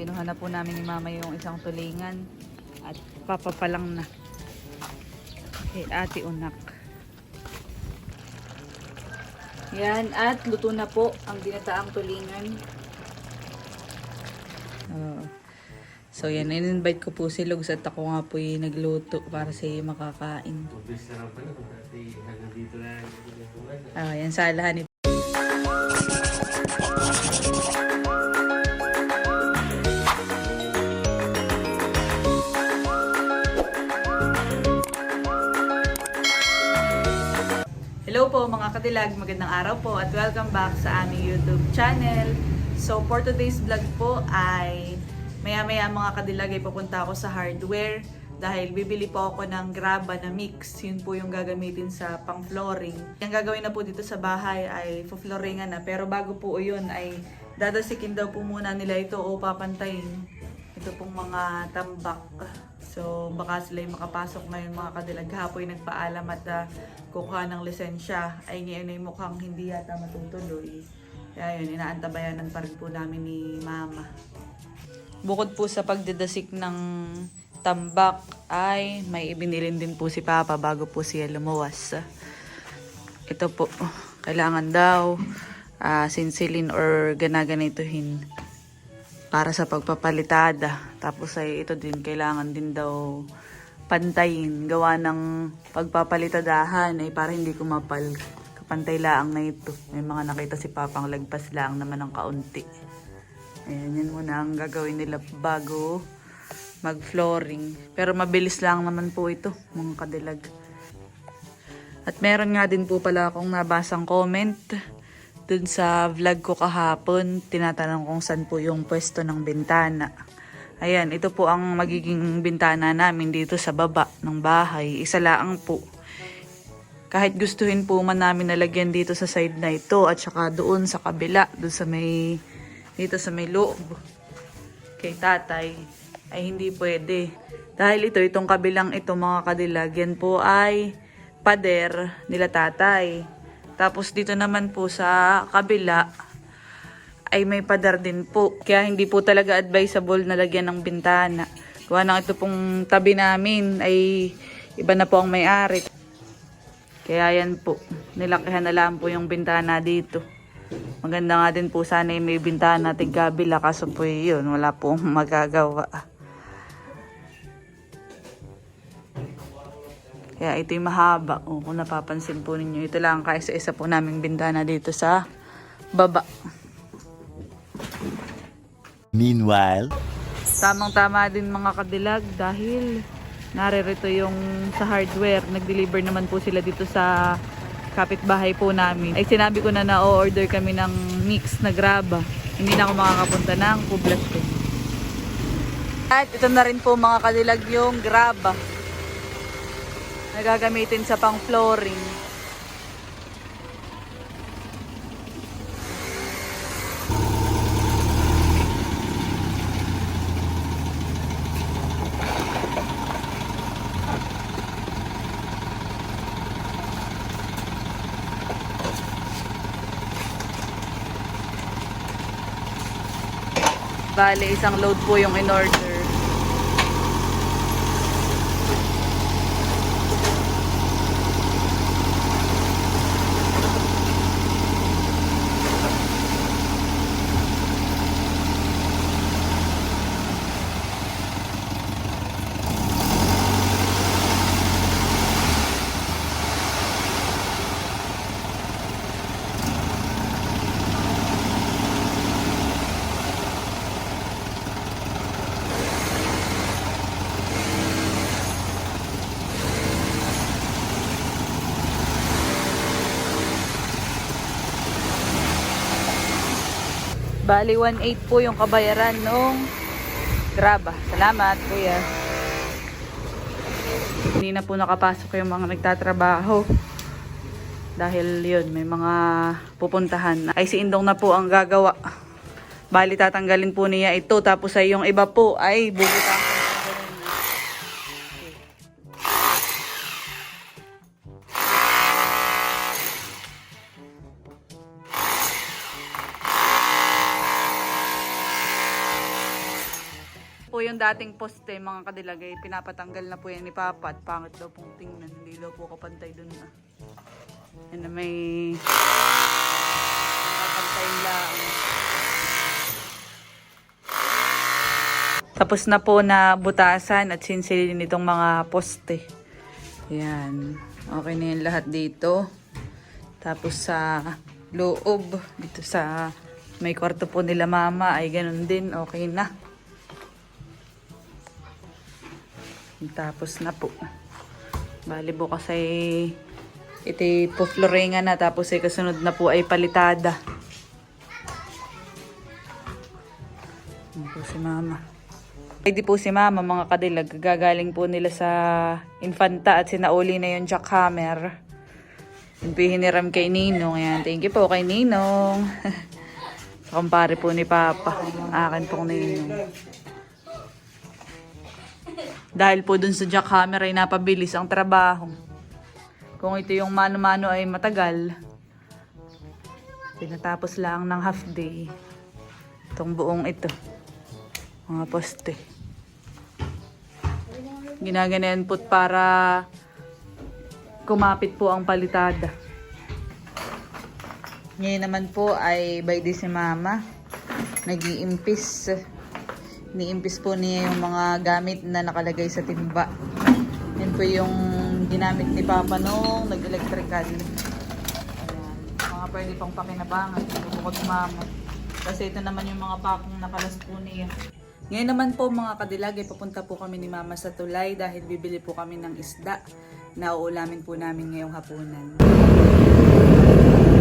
Kinuha na po namin ni mama yung isang tulingan at papapalang na. Kay ate unak. Yan, at luto na po ang ginataang tulingan. So yan, in-invite ko po si Lugs at ako nga po yung nagluto para sa makakain. Mabilis na lang pala Hello po mga katilag, magandang araw po at welcome back sa aming YouTube channel. So for today's vlog po ay maya maya mga kadilag ay papunta ako sa hardware dahil bibili po ako ng graba na mix. Yun po yung gagamitin sa pang flooring. Yung gagawin na po dito sa bahay ay flooringan na pero bago po yun ay dadasikin daw po muna nila ito o papantayin. Ito pong mga tambak. So, baka sila yung makapasok ngayon mga kadilag. Hapoy nagpaalam at ah, kukuha ng lisensya. Ay ngayon ay mukhang hindi yata matutuloy. Kaya yun, inaantabayanan pa rin po namin ni Mama. Bukod po sa pagdadasik ng tambak, ay may ibinilin din po si Papa bago po siya lumuwas. Ito po, kailangan daw ah, sinsilin or ganaganituhin para sa pagpapalitada. Tapos ay ito din, kailangan din daw pantayin. Gawa ng pagpapalitadahan ay para hindi kumapal. Kapantay laang na ito. May mga nakita si Papang lagpas lang naman ng kaunti. Ayan, yan muna ang gagawin nila bago mag-flooring. Pero mabilis lang naman po ito, mga kadilag. At meron nga din po pala akong nabasang comment dun sa vlog ko kahapon. Tinatanong kung saan po yung pwesto ng bintana. Ayan, ito po ang magiging bintana namin dito sa baba ng bahay. Isa lang po. Kahit gustuhin po man namin nalagyan dito sa side na ito at saka doon sa kabila, doon sa may, dito sa may loob kay tatay ay hindi pwede. Dahil ito, itong kabilang ito mga kadilag, yan po ay pader nila tatay. Tapos dito naman po sa kabila ay may pader din po. Kaya hindi po talaga advisable na lagyan ng bintana. Gawa ng ito pong tabi namin ay iba na po ang may-ari. Kaya yan po, nilakihan na lang po yung bintana dito. Maganda nga din po sana yung may bintana tigabila kaso po yun, wala po magagawa. Kaya ito yung mahaba. O, kung napapansin po ninyo, ito lang kaisa-isa po naming bintana dito sa baba. Meanwhile, Tamang-tama din mga kadilag dahil naririto yung sa hardware. Nag-deliver naman po sila dito sa kapitbahay po namin. Ay sinabi ko na na-order kami ng mix na graba. Hindi na ako makakapunta ng Poblacion. At ito na rin po mga kadilag yung graba na gagamitin sa pang flooring. Bale, isang load po yung in-order. Bali, 1.8 po yung kabayaran nung graba. Salamat, kuya. Hindi na po nakapasok yung mga nagtatrabaho. Dahil yun, may mga pupuntahan. Ay, si Indong na po ang gagawa. Bali, tatanggalin po niya ito. Tapos ay yung iba po ay bubutan. Yung dating poste, mga kadilagay, pinapatanggal na po yan ni Papa at pangit daw pong tingnan. Hindi daw po kapantay dun na. Yan na may kapantay lang. Tapos na po na butasan at sinsilin itong mga poste. Yan. Okay na yan lahat dito. Tapos sa loob, dito sa may kwarto po nila mama ay ganun din. Okay na. Tapos na po. Bali bukas ay ito po floringa na tapos ay kasunod na po ay palitada. Yan po si mama. Ready po si mama mga kadilag. Gagaling po nila sa Infanta at sinauli na yung jackhammer. Yun po kay Ninong. Ayan, thank you po kay Ninong. kumpare po ni Papa. Akin pong Ninong. Dahil po dun sa jackhammer ay napabilis ang trabaho. Kung ito yung mano-mano ay matagal, pinatapos lang ng half day. Itong buong ito. Mga poste. Ginaganan po para kumapit po ang palitada. Ngayon naman po ay by day si mama. Nag-iimpis. Niimpis po niya yung mga gamit na nakalagay sa timba. Yan po yung ginamit ni Papa nung nag-electrical. Mga pwede pang pakinabangan. Bukod mama. Kasi ito naman yung mga pakong nakalas po niya. Ngayon naman po mga kadilag, ay papunta po kami ni Mama sa tulay dahil bibili po kami ng isda na uulamin po namin ngayong hapunan.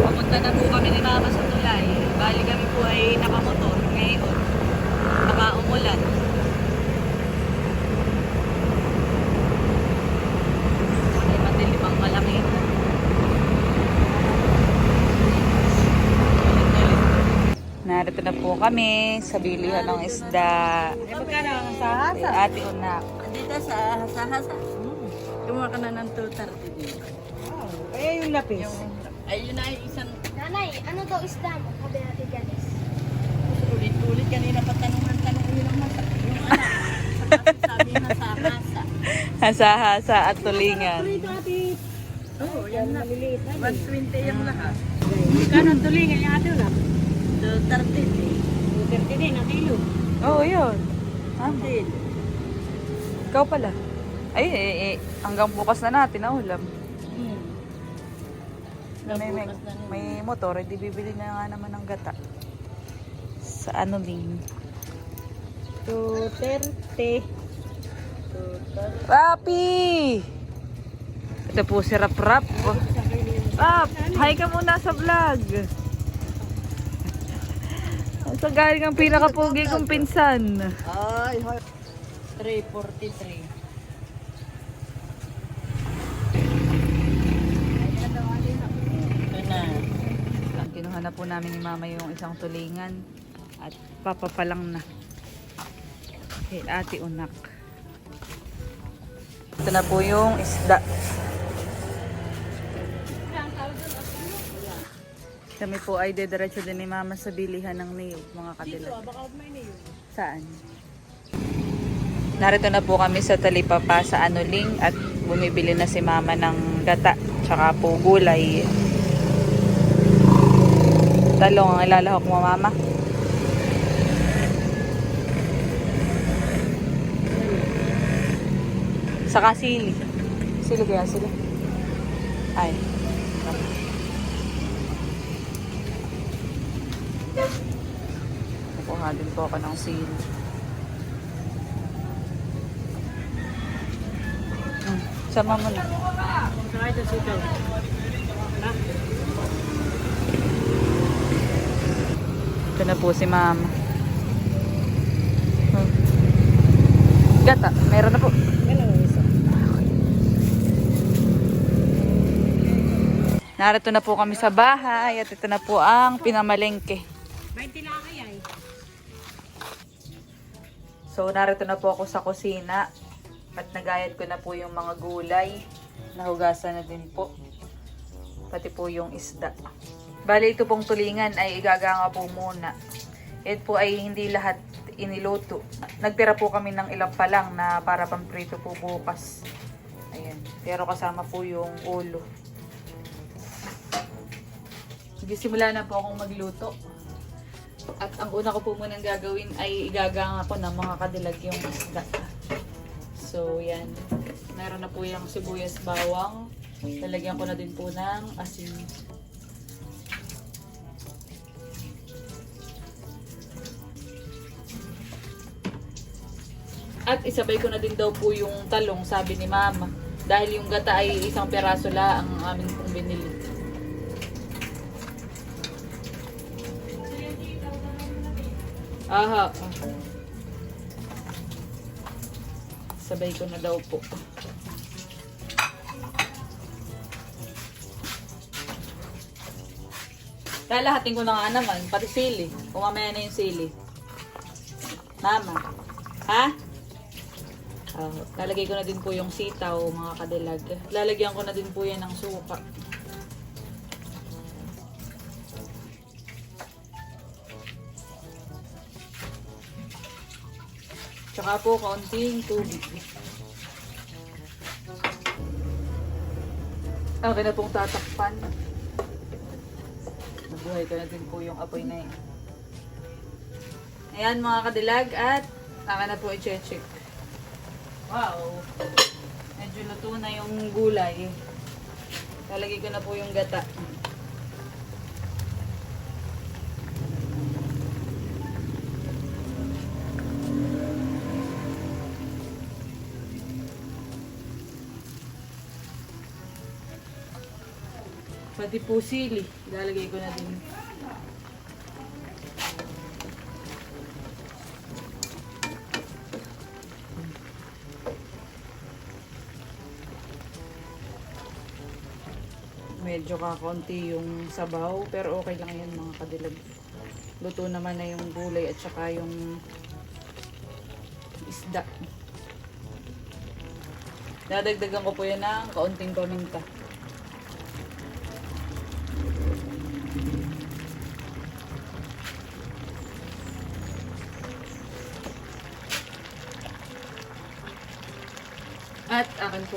Papunta na po kami ni Mama sa tulay. Bali kami po ay nakamotor ngayon. Nakaumulan. Ay madilim ang malamig. Narito na po kami sa bilihan ng isda. Eh, magkano ang sahasa? Ate Unak. Dito sa sahasa. Kumuha ka na ng 230 din. Eh, yung lapis. Ayun na yung isang Nanay, ano daw isda mo? Sabi natin Janice. ulit-ulit kanina pa tanungan tanong yun ang masa. Yung anak. Sabi na sahasa. Hasa-hasa at tulingan. Oo, yan na. 120 yung lahat. Ang tulingan yung ate na? 230 din. 30 din ang kilo. Oo, oh, yun. Ah, Din. ikaw pala. Ay, eh, eh, hanggang bukas na natin na ulam. Hmm. May, may, may motor, hindi bibili na nga naman ng gata. Sa ano din. 230. Papi! Ito po si Rap Rap. Rap, hi ka muna sa vlog. Sa galing ang pinakapugi kong pinsan. Ay, hoy. 343. Ito na. Kinuha na po namin ni mama yung isang tulingan at papapalang na. Kay ate unak. Ito na po yung isda. Kami po ay dediretso din ni mama sa bilihan ng niyog, mga kadilag. Saan? Narito na po kami sa Talipapa sa Anuling at bumibili na si mama ng gata tsaka po gulay. Talong ang ilalahok mo mama. Saka sili. Sili kaya sila? Ay. Kukuha din po ako ng sili. Hmm. Sama mo na. Saka ito sito. Ito na po si mama. Hmm. Gata, meron na po. Ano ang isa? Narito na po kami sa bahay at ito na po ang pinamalengke. 20 lang kaya eh. So, narito na po ako sa kusina at nagayat ko na po yung mga gulay. Nahugasan na din po. Pati po yung isda. Bali, ito pong tulingan ay igaganga po muna. Ito po ay hindi lahat iniluto. Nagtira po kami ng ilang pa lang na para pamprito po bukas. Ayan. Pero kasama po yung ulo. Sige, simula na po akong magluto. At ang una ko po munang gagawin ay igagang ako ng mga kadilag yung isda. So, yan. Meron na po yung sibuyas bawang. Lalagyan ko na din po ng asin. At isabay ko na din daw po yung talong, sabi ni mama. Dahil yung gata ay isang peraso la ang amin pong binili. Aha. ah. Sabay ko na daw po. Lalahatin ko na nga naman, pati sili. Kung mamaya na yung sili. Mama. Ha? Oh, lalagay ko na din po yung sitaw, mga kadilag. Lalagyan ko na din po yan ng suka. Tsaka po kaunting tubig. Okay na pong tatakpan. Nabuhay ko na din po yung apoy na yun. Ayan mga kadilag at akin na po i-check. Wow! Medyo luto na yung gulay. Lalagay ko na po yung gata. Pati po. Lalagay ko na din. Medyo kakaunti yung sabaw, pero okay lang yan mga kadilag. Luto naman na yung gulay at saka yung isda. Dadagdagan ko po yan ng kaunting paminta.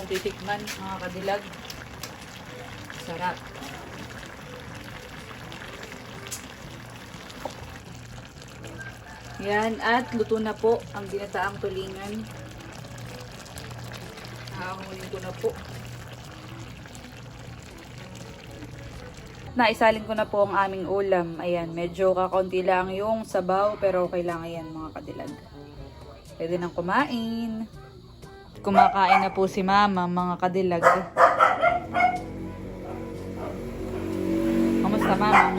Akin pong titikman, mga kadilag. Sarap. Yan, at luto na po ang ginataang tulingan. Hahangunin ko na po. Naisalin ko na po ang aming ulam. Ayan, medyo kakaunti lang yung sabaw, pero okay lang ayan mga kadilag. Pwede nang kumain. Kumakain na po si mama, mga kadilag. Kamusta mama ang?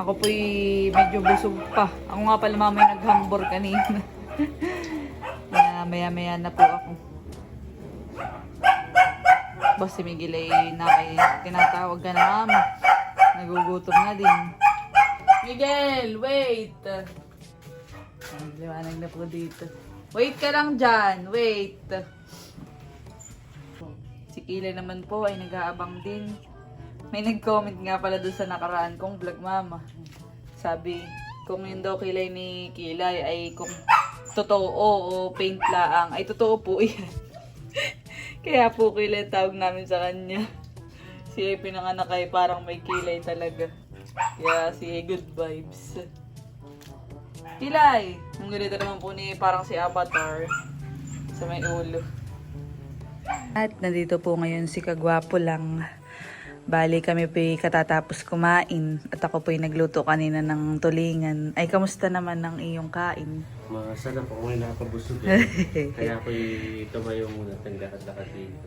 Ako po'y medyo busog pa. Ako nga pala mama yung naghambor kanina. Kaya maya maya na po ako. Boss, si Miguel ay nakay, tinatawag ka na mama. Nagugutom na din. Miguel, wait! Ay, liwanag na po dito. Wait ka lang dyan, wait. Si Kilay naman po ay nag-aabang din. May nag-comment nga pala doon sa nakaraan kong vlog mama. Sabi, kung yun daw kilay ni Kilay ay kung totoo o paint laang, ay totoo po yan. Kaya po kilay tawag namin sa kanya. Ay pinanganak ay parang may kilay talaga. Kaya si good vibes. Kilay! Ang ganito naman po ni parang si Avatar sa may ulo. At nandito po ngayon si Kagwapo lang. Bali kami po katatapos kumain at ako po nagluto kanina ng tulingan. Ay, kamusta naman ang iyong kain? Masarap ako ngayon nakapabusog eh. Kaya ako tumayo muna at lakad-lakad dito.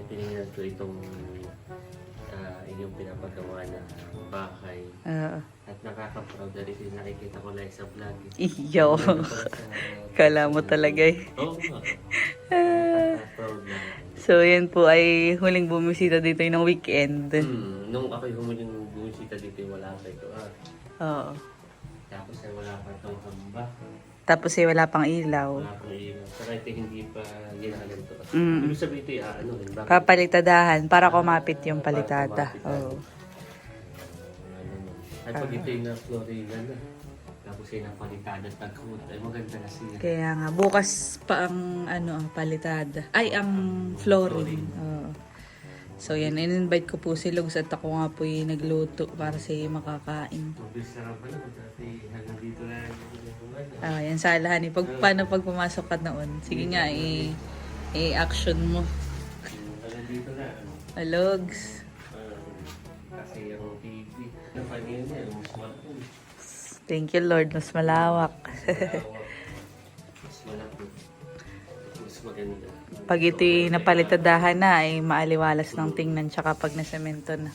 At tinignan ko itong inyong pinapagawa na bahay. Oo. At nakaka-proud na rin yung nakikita ko lang sa vlog. iyo. Kala mo talaga eh. Oo na. So, yan po ay huling bumisita dito ng weekend. Hmm, nung ako'y humuling bumisita dito, wala pa ito. Ah. Oo. Tapos ay wala pa itong hamba. Tapos eh, wala pang ilaw. Wala pang ilaw. Saka ito hindi pa ginaganto. Mm. Ibig sabihin ito, ah, ano, rin, bakit? Papalitadahan para kumapit yung Para palitada. kumapit, Oo. No. At pag ito'y na Florida na, Tapos ay napalitan at nagkamot. Ay maganda na siya. Kaya nga, bukas pa ang ano, ang palitada. Ay, ang flooring. Oo. So yan, in-invite ko po si Lugs at ako nga po yung nagluto para siya makakain. Ah, yan salahan eh. Pag, paano pag pumasok ka noon? Sige nga, mo. Dito na. ano. Alogs. Ah, mas malaki. Thank you Lord, mas malawak. Mas malaki. Mas maganda. Pag ito'y napalitadahan na, ay maaliwalas ng tingnan tsaka pag nasemento na.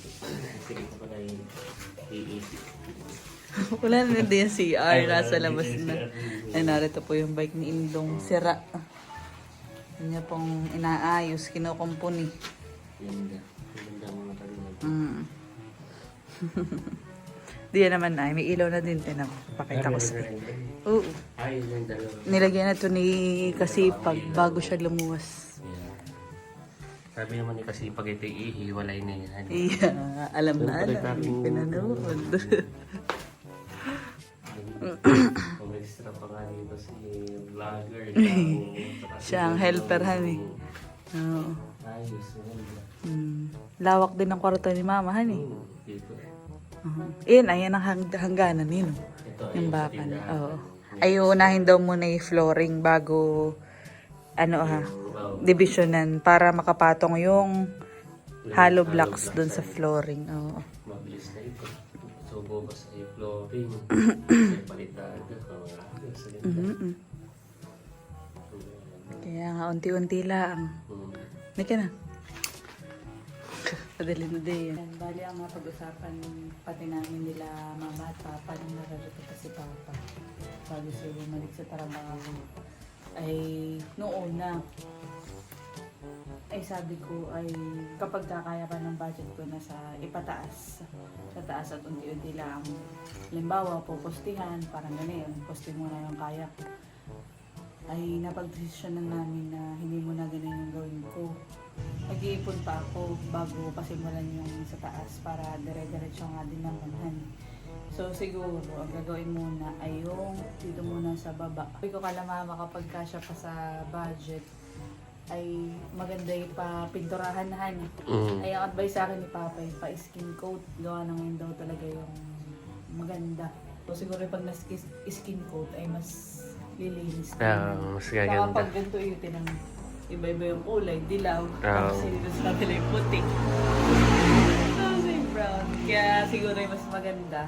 Wala na din yung CR, nasa labas na. Ay, narito po yung bike ni Indong sira. Niya pong inaayos, kinukumpuni. Ganda. Ganda mga kanina. Mm. Di yan naman ay, may ilaw na din. Tinan mo, pakita ko sa Oo. Ay, yung dalawa. Nilagyan na to ni Kasipag bago siya lumuwas. Yeah. Sabi naman ni kasi pag ito ihiwalay na yan. Iya, alam na alam. Pinanood. Pumextra pa nga dito si vlogger. Siya ang helper, honey. Oo. Ayos, maganda. Mm. Lawak din ang kwarto ni Mama, honey. Hmm, Dito. Uh-huh. Iyan, ayan ang hang- hangganan nino. Ito Yung bakal. tindahan. Oo. Ay, unahin daw muna yung flooring bago, ano ha, divisionan para makapatong yung hollow blocks dun sa flooring. Oo. Mabilis na ito. So, bukas ay flooring. Ganda. Mhm. Kaya nga, unti-unti lang. Hmm. Hindi ka na. Na din. Bali ang mga pag-usapan pati namin nila mama at papa nung nararito pa si papa. Bago siya bumalik sa trabaho. Ay, noong una, ay sabi ko ay kapag kakaya pa ng budget ko na sa ipataas sa taas at unti-unti lang limbawa po postihan parang ganyan posting muna yung kaya ko ay napag-desisyon na namin na hindi mo na ganun yung gawin ko. Nag-iipon pa ako bago pasimulan yung sa taas para dire-diretso nga din naman. So siguro, ang gagawin muna ay yung dito muna sa baba. Sabi ko kala mama kapag kasya pa sa budget, ay maganda yung pa pinturahan na. Mm. Ay ang advice sa akin ni Papa, yung pa skin coat, gawa ng yun daw talaga yung maganda. So siguro pag na skin coat ay mas lilinis. Ah, mas Saka gaganda. pag ganito yung tinang iba-iba yung kulay, dilaw. Oo. Tapos dito sa kabila yung puti. Tapos yung brown. Kaya siguro yung mas maganda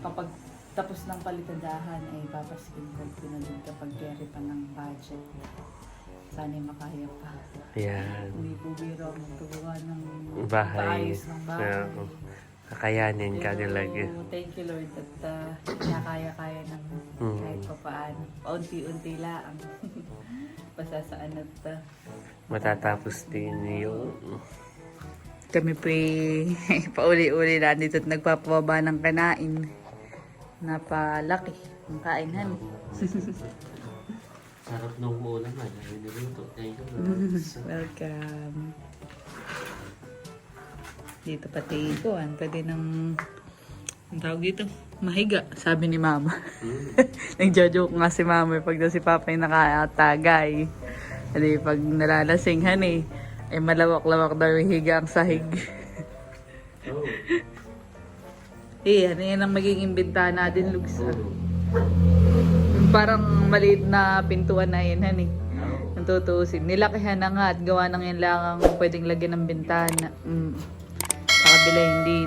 kapag tapos ng palitadahan ay papaskin ko na din kapag carry pa ng budget. Sana ay makaya pa. Yan. Hindi po biro ang ng Bahay. paayos ng bahay. Oo. Kakayanin ka talaga. Thank you Lord at uh, nakaya-kaya ng Mm. kahit pa paano. Paunti-unti lang. Pasasaan at uh, Matatapos din yung... kami po pauli-uli na dito at nagpapababa ng kanain. Napalaki ang kainan. Sarap nung ulam na. Dahil niluto. Thank you. Welcome. Dito pati ikuan, pwede nang ang tawag dito, mahiga, sabi ni mama. Mm. Nagjo-joke nga si mama eh, pag daw si papa yung nakatagay. Hindi, pag nalalasinghan eh, eh malawak-lawak daw yung higa ang sahig. Oh. eh, ano yan ang magiging bintana din, Lugs. ah. Oh. Parang maliit na pintuan na yun, hani. Ang tutuusin. Nilakihan na nga at gawa ng yan lang ang pwedeng lagyan ng bintana. Mm. bila hindi